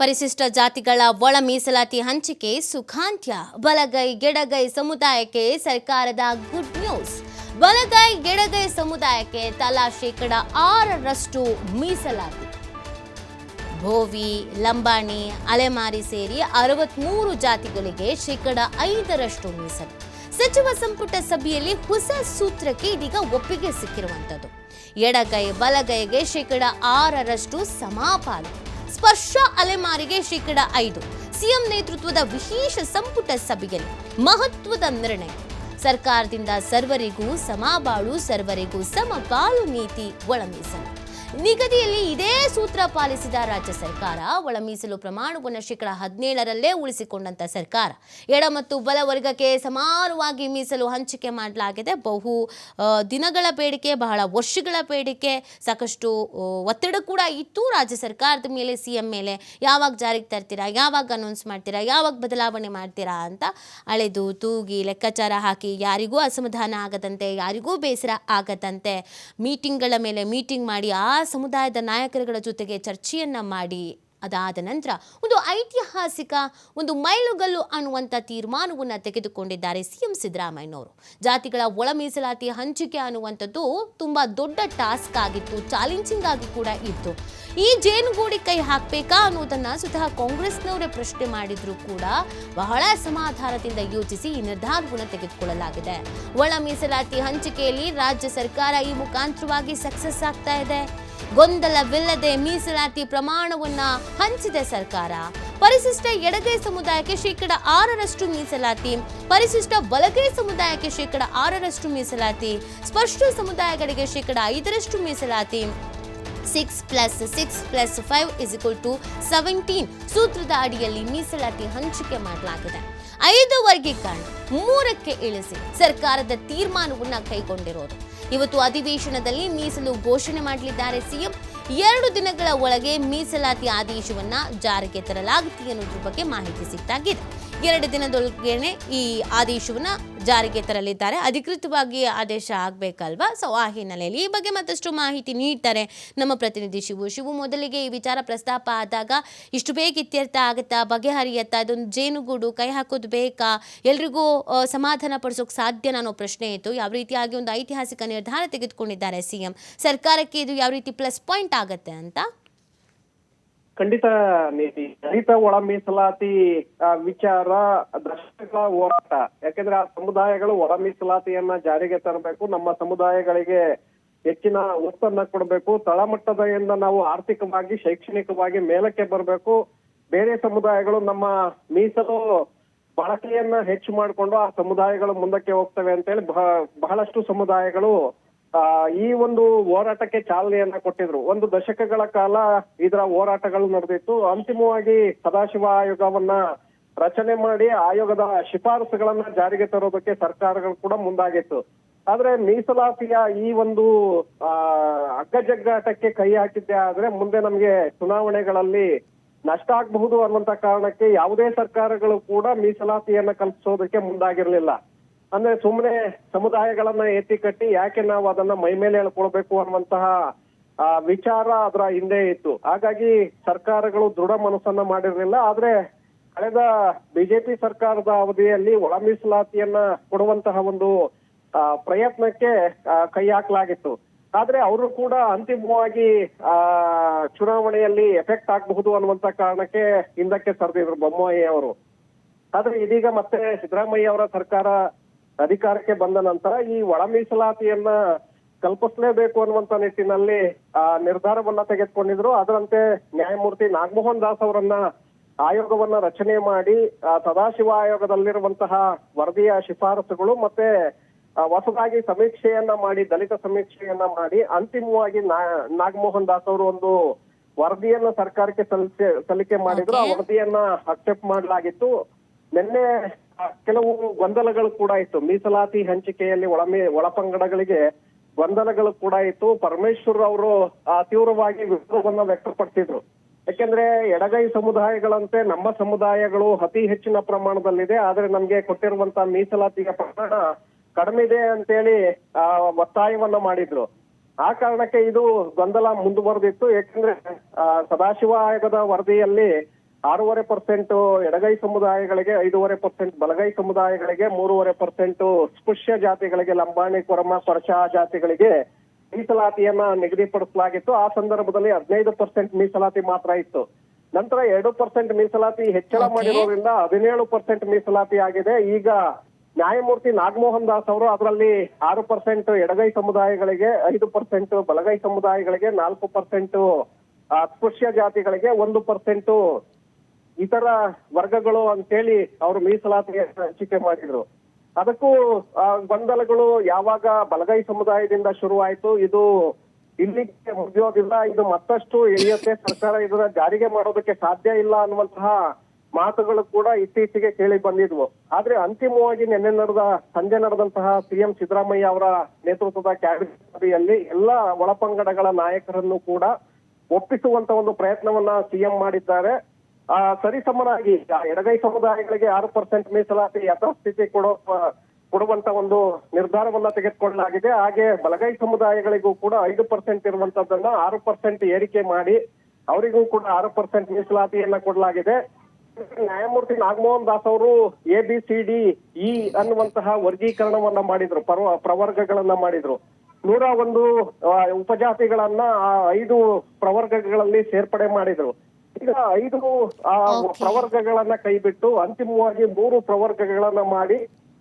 ಪರಿಶಿಷ್ಟ ಜಾತಿಗಳ ಒಳ ಮೀಸಲಾತಿ ಹಂಚಿಕೆ ಸುಖಾಂತ್ಯ, ಬಲಗೈ ಗೆಡಗೈ ಸಮುದಾಯಕ್ಕೆ ಸರ್ಕಾರದ ಗುಡ್ ನ್ಯೂಸ್ ಬಲಗೈ ಗೆಡಗೈ ಸಮುದಾಯಕ್ಕೆ ತಲಾ ಶೇಕಡ ಆರರಷ್ಟು ಮೀಸಲಾತಿ. ಭೋವಿ, ಲಂಬಾಣಿ, ಅಲೆಮಾರಿ ಸೇರಿ ಅರವತ್ಮೂರು ಜಾತಿಗಳಿಗೆ ಶೇಕಡ ಐದರಷ್ಟು ಮೀಸಲು. ಸಚಿವ ಸಂಪುಟ ಸಭೆಯಲ್ಲಿ ಹೊಸ ಸೂತ್ರಕ್ಕೆ ಇದೀಗ ಒಪ್ಪಿಗೆ ಸಿಕ್ಕಿರುವಂಥದ್ದು. ಎಡಗೈ, ಬಲಗೈಗೆ ಶೇಕಡ ಆರರಷ್ಟು ಸಮಾಪಾಲು ಸ್ಪರ್ಶ ಅಲೆಮಾರಿಗೆ ಶೇಕಡ ಐದು. ಸಿಎಂ ನೇತೃತ್ವದ ವಿಶೇಷ ಸಂಪುಟ ಸಭೆಯಲ್ಲಿ ಮಹತ್ವದ ನಿರ್ಣಯ. ಸರ್ಕಾರದಿಂದ ಸರ್ವರಿಗೂ ಸಮಬಾಳು, ಸರ್ವರಿಗೂ ಸಮಪಾಲು ನೀತಿ ಒಳ ಮೀಸಲು ನಿಗದಿಯಲ್ಲಿ ಇದೇ ಸೂತ್ರ ಪಾಲಿಸಿದ ರಾಜ್ಯ ಸರ್ಕಾರ ಒಳ ಮೀಸಲು ಪ್ರಮಾಣವನ್ನು ಶೇಕಡ ಹದಿನೇಳರಲ್ಲೇ ಉಳಿಸಿಕೊಂಡಂತ ಸರ್ಕಾರ. ಎಡ ಮತ್ತು ಬಲ ವರ್ಗಕ್ಕೆ ಸಮಾನವಾಗಿ ಮೀಸಲು ಹಂಚಿಕೆ ಮಾಡಲಾಗಿದೆ. ಬಹು ದಿನಗಳ ಬೇಡಿಕೆ, ಬಹಳ ವರ್ಷಗಳ ಬೇಡಿಕೆ, ಸಾಕಷ್ಟು ಒತ್ತಡ ಕೂಡ ಇತ್ತು ರಾಜ್ಯ ಸರ್ಕಾರದ ಮೇಲೆ ಸಿ ಎಂ ಮೇಲೆ. ಯಾವಾಗ ಜಾರಿಗೆ ತರ್ತೀರಾ, ಯಾವಾಗ ಅನೌನ್ಸ್ ಮಾಡ್ತೀರಾ, ಯಾವಾಗ ಬದಲಾವಣೆ ಮಾಡ್ತೀರಾ ಅಂತ ಅಳೆದು ತೂಗಿ ಲೆಕ್ಕಾಚಾರ ಹಾಕಿ ಯಾರಿಗೂ ಅಸಮಾಧಾನ ಆಗದಂತೆ, ಯಾರಿಗೂ ಬೇಸರ ಆಗದಂತೆ, ಮೀಟಿಂಗ್ಗಳ ಮೇಲೆ ಮೀಟಿಂಗ್ ಮಾಡಿ ಆ ಸಮುದಾಯದ ನಾಯಕರುಗಳ ಜೊತೆಗೆ ಚರ್ಚೆಯನ್ನ ಮಾಡಿ, ಅದಾದ ನಂತರ ಒಂದು ಐತಿಹಾಸಿಕ, ಒಂದು ಮೈಲುಗಲ್ಲು ಅನ್ನುವಂಥ ತೀರ್ಮಾನವನ್ನು ತೆಗೆದುಕೊಂಡಿದ್ದಾರೆ ಸಿ ಎಂ ಸಿದ್ದರಾಮಯ್ಯನವರು. ಜಾತಿಗಳ ಒಳ ಮೀಸಲಾತಿ ಹಂಚಿಕೆ ಅನ್ನುವಂಥದ್ದು ತುಂಬ ದೊಡ್ಡ ಟಾಸ್ಕ್ ಆಗಿತ್ತು, ಚಾಲೆಂಜಿಂಗ್ ಆಗಿ ಕೂಡ ಇತ್ತು. ಈ ಜೇನುಗೂಡಿ ಕೈ ಹಾಕಬೇಕಾ ಅನ್ನೋದನ್ನು ಸ್ವತಃ ಕಾಂಗ್ರೆಸ್ನವರೇ ಪ್ರಶ್ನೆ ಮಾಡಿದರೂ ಕೂಡ ಬಹಳ ಸಮಾಧಾನದಿಂದ ಯೋಚಿಸಿ ಈ ನಿರ್ಧಾರವನ್ನು ತೆಗೆದುಕೊಳ್ಳಲಾಗಿದೆ. ಒಳ ಮೀಸಲಾತಿ ಹಂಚಿಕೆಯಲ್ಲಿ ರಾಜ್ಯ ಸರ್ಕಾರ ಈ ಮುಖಾಂತರವಾಗಿ ಸಕ್ಸಸ್ ಆಗ್ತಾ ಇದೆ. ಗೊಂದಲವಿಲ್ಲದೆ ಮೀಸಲಾತಿ ಪ್ರಮಾಣವನ್ನ ಹಂಚಿದೆ ಸರ್ಕಾರ. ಪರಿಶಿಷ್ಟ ಎಡಗೈ ಸಮುದಾಯಕ್ಕೆ ಶೇಕಡ ಆರರಷ್ಟು ಮೀಸಲಾತಿ, ಪರಿಶಿಷ್ಟ ಬಲಗೈ ಸಮುದಾಯಕ್ಕೆ ಶೇಕಡ ಆರರಷ್ಟು ಮೀಸಲಾತಿ, ಸ್ಪಷ್ಟ ಸಮುದಾಯಗಳಿಗೆ ಶೇಕಡ ಐದರಷ್ಟು ಮೀಸಲಾತಿ. Six plus six plus five is equal to seventeen ಸೂತ್ರದ ಅಡಿಯಲ್ಲಿ ಮೀಸಲಾತಿ ಹಂಚಿಕೆ ಮಾಡಲಾಗಿದೆ. ಐದು ವರ್ಗೀಕರಣ ಮೂರಕ್ಕೆ ಇಳಿಸಿ ಸರ್ಕಾರದ ತೀರ್ಮಾನವನ್ನು ಕೈಗೊಂಡಿರೋದು. ಇವತ್ತು ಅಧಿವೇಶನದಲ್ಲಿ ಮೀಸಲು ಘೋಷಣೆ ಮಾಡಲಿದ್ದಾರೆ ಸಿಎಂ. ಎರಡು ದಿನಗಳ ಒಳಗೆ ಮೀಸಲಾತಿ ಆದೇಶವನ್ನು ಜಾರಿಗೆ ತರಲಾಗುತ್ತೆ ಅನ್ನೋದ್ರ ಬಗ್ಗೆ ಮಾಹಿತಿ ಸಿಕ್ತಾಗಿದೆ ಎರಡು ದಿನದೊಳಗೇನೆ ಈ ಆದೇಶವನ್ನು ಜಾರಿಗೆ ತರಲಿದ್ದಾರೆ. ಅಧಿಕೃತವಾಗಿ ಆದೇಶ ಆಗಬೇಕಲ್ವಾ? ಸೊ ಆ ಹಿನ್ನೆಲೆಯಲ್ಲಿ ಈ ಬಗ್ಗೆ ಮತ್ತಷ್ಟು ಮಾಹಿತಿ ನೀಡ್ತಾರೆ ನಮ್ಮ ಪ್ರತಿನಿಧಿ ಶಿವು. ಶಿವು, ಮೊದಲಿಗೆ ಈ ವಿಚಾರ ಪ್ರಸ್ತಾಪ ಆದಾಗ ಇಷ್ಟು ಬೇಗ ಇತ್ಯರ್ಥ ಆಗುತ್ತಾ? ಬಗೆಹರಿಯತ್ತಾ? ಅದೊಂದು ಜೇನುಗೂಡು, ಕೈ ಹಾಕೋದು ಬೇಕಾ? ಎಲ್ರಿಗೂ ಸಮಾಧಾನ ಪಡಿಸೋಕೆ ಸಾಧ್ಯ ಅನ್ನೋ ಪ್ರಶ್ನೆ ಇತ್ತು. ಯಾವ ರೀತಿಯಾಗಿ ಒಂದು ಐತಿಹಾಸಿಕ ನಿರ್ಧಾರ ತೆಗೆದುಕೊಂಡಿದ್ದಾರೆ ಸಿಎಂ? ಸರ್ಕಾರಕ್ಕೆ ಇದು ಯಾವ ರೀತಿ ಪ್ಲಸ್ ಪಾಯಿಂಟ್ ಆಗತ್ತೆ ಅಂತ? ಖಂಡಿತ ನೀತಿ. ದಲಿತ ಒಳ ಮೀಸಲಾತಿ ವಿಚಾರ ದಶಕಗಳ ಹೋರಾಟ. ಯಾಕಂದ್ರೆ ಆ ಸಮುದಾಯಗಳು ಒಳ ಮೀಸಲಾತಿಯನ್ನ ಜಾರಿಗೆ ತರಬೇಕು, ನಮ್ಮ ಸಮುದಾಯಗಳಿಗೆ ಹೆಚ್ಚಿನ ಒತ್ತನ್ನ ಕೊಡಬೇಕು, ತಳಮಟ್ಟದಿಂದ ನಾವು ಆರ್ಥಿಕವಾಗಿ, ಶೈಕ್ಷಣಿಕವಾಗಿ ಮೇಲಕ್ಕೆ ಬರಬೇಕು. ಬೇರೆ ಸಮುದಾಯಗಳು ನಮ್ಮ ಮೀಸಲು ಬಳಕೆಯನ್ನ ಹೆಚ್ಚು ಮಾಡಿಕೊಂಡು ಆ ಸಮುದಾಯಗಳು ಮುಂದಕ್ಕೆ ಹೋಗ್ತವೆ ಅಂತ ಹೇಳಿ ಬಹಳಷ್ಟು ಸಮುದಾಯಗಳು ಈ ಒಂದು ಹೋರಾಟಕ್ಕೆ ಚಾಲನೆಯನ್ನ ಕೊಟ್ಟಿದ್ರು. ಒಂದು ದಶಕಗಳ ಕಾಲ ಇದರ ಹೋರಾಟಗಳು ನಡೆದಿತ್ತು. ಅಂತಿಮವಾಗಿ ಸದಾಶಿವ ಆಯೋಗವನ್ನ ರಚನೆ ಮಾಡಿ ಆಯೋಗದ ಶಿಫಾರಸುಗಳನ್ನ ಜಾರಿಗೆ ತರೋದಕ್ಕೆ ಸರ್ಕಾರಗಳು ಕೂಡ ಮುಂದಾಗಿತ್ತು. ಆದ್ರೆ ಮೀಸಲಾತಿಯ ಈ ಒಂದು, ಆ, ಅಗ್ಗಜಗ್ಗಾಟಕ್ಕೆ ಕೈ ಹಾಕಿದ್ದೆ ಆದ್ರೆ ಮುಂದೆ ನಮ್ಗೆ ಚುನಾವಣೆಗಳಲ್ಲಿ ನಷ್ಟ ಆಗಬಹುದು ಅನ್ನುವಂತ ಕಾರಣಕ್ಕೆ ಯಾವುದೇ ಸರ್ಕಾರಗಳು ಕೂಡ ಮೀಸಲಾತಿಯನ್ನ ಕಲ್ಪಿಸೋದಕ್ಕೆ ಮುಂದಾಗಿರ್ಲಿಲ್ಲ. ಅಂದ್ರೆ ಸುಮ್ಮನೆ ಸಮುದಾಯಗಳನ್ನ ಎತ್ತಿ ಕಟ್ಟಿ ಯಾಕೆ ನಾವು ಅದನ್ನ ಮೈ ಮೇಲೆ ಹೇಳ್ಕೊಳ್ಬೇಕು ಅನ್ನುವಂತಹ ವಿಚಾರ ಅದರ ಹಿಂದೆ ಇತ್ತು. ಹಾಗಾಗಿ ಸರ್ಕಾರಗಳು ದೃಢ ಮನಸ್ಸನ್ನ ಮಾಡಿರಲಿಲ್ಲ. ಆದ್ರೆ ಕಳೆದ ಬಿಜೆಪಿ ಸರ್ಕಾರದ ಅವಧಿಯಲ್ಲಿ ಒಳ ಮೀಸಲಾತಿಯನ್ನ ಕೊಡುವಂತಹ ಒಂದು ಪ್ರಯತ್ನಕ್ಕೆ ಕೈ ಹಾಕಲಾಗಿತ್ತು. ಆದ್ರೆ ಅವರು ಕೂಡ ಅಂತಿಮವಾಗಿ, ಆ, ಚುನಾವಣೆಯಲ್ಲಿ ಎಫೆಕ್ಟ್ ಆಗಬಹುದು ಅನ್ನುವಂತ ಕಾರಣಕ್ಕೆ ಹಿಂದಕ್ಕೆ ಸರಿದಿದ್ರು ಬೊಮ್ಮಾಯಿ ಅವರು. ಆದ್ರೆ ಇದೀಗ ಮತ್ತೆ ಸಿದ್ದರಾಮಯ್ಯ ಅವರ ಸರ್ಕಾರ ಅಧಿಕಾರಕ್ಕೆ ಬಂದ ನಂತರ ಈ ಒಳ ಮೀಸಲಾತಿಯನ್ನ ಕಲ್ಪಿಸಲೇಬೇಕು ಅನ್ನುವಂತ ನಿಟ್ಟಿನಲ್ಲಿ ಆ ನಿರ್ಧಾರವನ್ನ ತೆಗೆದುಕೊಂಡಿದ್ರು. ಅದರಂತೆ ನ್ಯಾಯಮೂರ್ತಿ ನಾಗಮೋಹನ್ ದಾಸ್ ಅವರನ್ನ ಆಯೋಗವನ್ನ ರಚನೆ ಮಾಡಿ ಆ ಸದಾಶಿವ ಆಯೋಗದಲ್ಲಿರುವಂತಹ ವರದಿಯ ಶಿಫಾರಸುಗಳು ಮತ್ತೆ ಹೊಸದಾಗಿ ಸಮೀಕ್ಷೆಯನ್ನ ಮಾಡಿ ದಲಿತ ಸಮೀಕ್ಷೆಯನ್ನ ಮಾಡಿ ಅಂತಿಮವಾಗಿ ನಾಗಮೋಹನ್ ದಾಸ್ ಅವರು ಒಂದು ವರದಿಯನ್ನ ಸರ್ಕಾರಕ್ಕೆ ಸಲ್ಲಿಕೆ ಸಲ್ಲಿಕೆ ಮಾಡಿದ್ರು. ಆ ವರದಿಯನ್ನ ಅಕ್ಸೆಪ್ಟ್ ಮಾಡಲಾಗಿತ್ತು. ನಿನ್ನೆ ಕೆಲವು ಗೊಂದಲಗಳು ಕೂಡ ಇತ್ತು. ಮೀಸಲಾತಿ ಹಂಚಿಕೆಯಲ್ಲಿ ಒಳಮೆ ಒಳಪಂಗಡಗಳಿಗೆ ಗೊಂದಲಗಳು ಕೂಡ ಇತ್ತು. ಪರಮೇಶ್ವರ್ ಅವರು ತೀವ್ರವಾಗಿ ವಿರೋಧವನ್ನ ವ್ಯಕ್ತಪಡಿಸಿದ್ರು. ಯಾಕೆಂದ್ರೆ ಎಡಗೈ ಸಮುದಾಯಗಳಂತೆ ನಮ್ಮ ಸಮುದಾಯಗಳು ಅತಿ ಹೆಚ್ಚಿನ ಪ್ರಮಾಣದಲ್ಲಿದೆ. ಆದ್ರೆ ನಮ್ಗೆ ಕೊಟ್ಟಿರುವಂತ ಮೀಸಲಾತಿಯ ಪ್ರಮಾಣ ಕಡಿಮೆ ಇದೆ ಅಂತೇಳಿ ಆ, ಒತ್ತಾಯವನ್ನ ಮಾಡಿದ್ರು. ಆ ಕಾರಣಕ್ಕೆ ಇದು ಗೊಂದಲ ಮುಂದುವರೆದಿತ್ತು. ಯಾಕಂದ್ರೆ ಸದಾಶಿವ ಆಯೋಗದ ವರದಿಯಲ್ಲಿ ಆರೂವರೆ ಪರ್ಸೆಂಟ್ ಎಡಗೈ ಸಮುದಾಯಗಳಿಗೆ ಐದೂವರೆ ಪರ್ಸೆಂಟ್ ಬಲಗೈ ಸಮುದಾಯಗಳಿಗೆ ಮೂರುವರೆ ಪರ್ಸೆಂಟ್ ಸ್ಪೃಶ್ಯ ಜಾತಿಗಳಿಗೆ ಲಂಬಾಣಿ ಕೊರಮ ಕೊರಚ ಜಾತಿಗಳಿಗೆ ಮೀಸಲಾತಿಯನ್ನ ನಿಗದಿಪಡಿಸಲಾಗಿತ್ತು. ಆ ಸಂದರ್ಭದಲ್ಲಿ ಹದಿನೈದು ಪರ್ಸೆಂಟ್ ಮೀಸಲಾತಿ ಮಾತ್ರ ಇತ್ತು. ನಂತರ ಎರಡು ಪರ್ಸೆಂಟ್ ಮೀಸಲಾತಿ ಹೆಚ್ಚಳ. ಮಾಡಿರೋದ್ರಿಂದ ಹದಿನೇಳು ಪರ್ಸೆಂಟ್ ಮೀಸಲಾತಿ ಆಗಿದೆ. ಈಗ ನ್ಯಾಯಮೂರ್ತಿ ನಾಗಮೋಹನ್ ದಾಸ್ ಅವರು ಅದರಲ್ಲಿ ಆರು ಪರ್ಸೆಂಟ್ ಎಡಗೈ ಸಮುದಾಯಗಳಿಗೆ ಐದು ಪರ್ಸೆಂಟ್ ಬಲಗೈ ಸಮುದಾಯಗಳಿಗೆ ನಾಲ್ಕು ಪರ್ಸೆಂಟ್ ಅಸ್ಪೃಶ್ಯ ಜಾತಿಗಳಿಗೆ ಒಂದು ಪರ್ಸೆಂಟ್ ಇತರ ವರ್ಗಗಳು ಅಂತೇಳಿ ಅವರು ಮೀಸಲಾತಿ ಹಂಚಿಕೆ ಮಾಡಿದ್ರು. ಅದಕ್ಕೂ ಗೊಂದಲಗಳು ಯಾವಾಗ ಬಲಗೈ ಸಮುದಾಯದಿಂದ ಶುರುವಾಯಿತು, ಇದು ಇಲ್ಲಿಗೆ ಮುಗಿಯೋದಿಲ್ಲ, ಇದು ಮತ್ತಷ್ಟು ಇಳಿಯುತ್ತೆ ಸರ್ಕಾರ ಇದನ್ನ ಜಾರಿಗೆ ಮಾಡೋದಕ್ಕೆ ಸಾಧ್ಯ ಇಲ್ಲ ಅನ್ನುವಂತಹ ಮಾತುಗಳು ಕೂಡ ಇತ್ತೀಚೆಗೆ ಕೇಳಿ ಬಂದಿದ್ವು. ಆದ್ರೆ ಅಂತಿಮವಾಗಿ ನಿನ್ನೆ ನಡೆದ, ಸಂಜೆ ನಡೆದಂತಹ ಸಿಎಂ ಸಿದ್ದರಾಮಯ್ಯ ಅವರ ನೇತೃತ್ವದ ಕ್ಯಾಬಿನೆಟ್ ಸಭೆಯಲ್ಲಿ ಎಲ್ಲ ಒಳಪಂಗಡಗಳ ನಾಯಕರನ್ನು ಕೂಡ ಒಪ್ಪಿಸುವಂತ ಒಂದು ಪ್ರಯತ್ನವನ್ನ ಸಿಎಂ ಮಾಡಿದ್ದಾರೆ. ಸರಿಸಮನಾಗಿ ಸಮನಾಗಿ ಎಡಗೈ ಸಮುದಾಯಗಳಿಗೆ ಆರು ಪರ್ಸೆಂಟ್ ಮೀಸಲಾತಿ ಯಥಾಸ್ಥಿತಿ ಕೊಡೋ ಕೊಡುವಂತ ಒಂದು ನಿರ್ಧಾರವನ್ನ ತೆಗೆದುಕೊಳ್ಳಲಾಗಿದೆ. ಹಾಗೆ ಬಲಗೈ ಸಮುದಾಯಗಳಿಗೂ ಕೂಡ ಐದು ಪರ್ಸೆಂಟ್ ಇರುವಂತದ್ದನ್ನ ಆರು ಪರ್ಸೆಂಟ್ ಏರಿಕೆ ಮಾಡಿ ಅವರಿಗೂ ಕೂಡ ಆರು ಪರ್ಸೆಂಟ್ ಮೀಸಲಾತಿಯನ್ನ ಕೊಡಲಾಗಿದೆ. ನ್ಯಾಯಮೂರ್ತಿ ನಾಗಮೋಹನ್ ದಾಸ್ ಅವರು A, B, C, D, E ಅನ್ನುವಂತಹ ವರ್ಗೀಕರಣವನ್ನ ಮಾಡಿದ್ರು ಪರ್ವ ಪ್ರವರ್ಗಗಳನ್ನ ಮಾಡಿದ್ರು. ನೂರ ಒಂದು ಉಪಜಾತಿಗಳನ್ನ ಐದು ಪ್ರವರ್ಗಗಳಲ್ಲಿ ಸೇರ್ಪಡೆ ಮಾಡಿದ್ರು. ಈಗ ಐದು. ಪ್ರವರ್ಗಗಳನ್ನ ಕೈಬಿಟ್ಟು ಅಂತಿಮವಾಗಿ ಮೂರು ಪ್ರವರ್ಗಗಳನ್ನ ಮಾಡಿ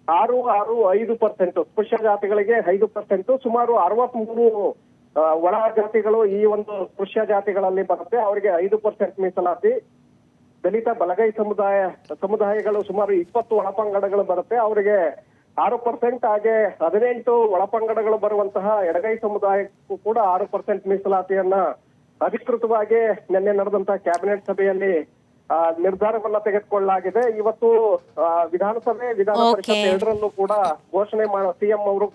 ಆರು ಆರು ಐದು ಪರ್ಸೆಂಟ್ ಸ್ಪೃಶ್ಯ ಜಾತಿಗಳಿಗೆ ಐದು ಪರ್ಸೆಂಟ್ ಸುಮಾರು ಅರವತ್ಮೂರು ಒಳ ಜಾತಿಗಳು ಈ ಒಂದು ಸ್ಪೃಶ್ಯ ಜಾತಿಗಳಲ್ಲಿ ಬರುತ್ತೆ. ಅವರಿಗೆ ಐದು ಪರ್ಸೆಂಟ್ ಮೀಸಲಾತಿ. ದಲಿತ ಬಲಗೈ ಸಮುದಾಯ ಸಮುದಾಯಗಳು ಸುಮಾರು ಇಪ್ಪತ್ತು ಒಳಪಂಗಡಗಳು ಬರುತ್ತೆ. ಅವರಿಗೆ ಆರು ಪರ್ಸೆಂಟ್ ಹಾಗೆ ಹದಿನೆಂಟು ಒಳಪಂಗಡಗಳು ಬರುವಂತಹ ಎಡಗೈ ಸಮುದಾಯಕ್ಕೂ ಕೂಡ ಆರು ಪರ್ಸೆಂಟ್ ಮೀಸಲಾತಿಯನ್ನ ಅಧಿಕೃತವಾಗಿ ನಿನ್ನೆ ನಡೆದಂತಹ ಕ್ಯಾಬಿನೆಟ್ ಸಭೆಯಲ್ಲಿ ಆ, ನಿರ್ಧಾರವನ್ನ ತೆಗೆದುಕೊಳ್ಳಲಾಗಿದೆ ಇವತ್ತು ವಿಧಾನಸಭೆ ವಿಧಾನ ಪರಿಷತ್. ಎರಡರಲ್ಲೂ ಕೂಡ ಘೋಷಣೆ ಮಾಡ ಸಿಎಂ ಅವರು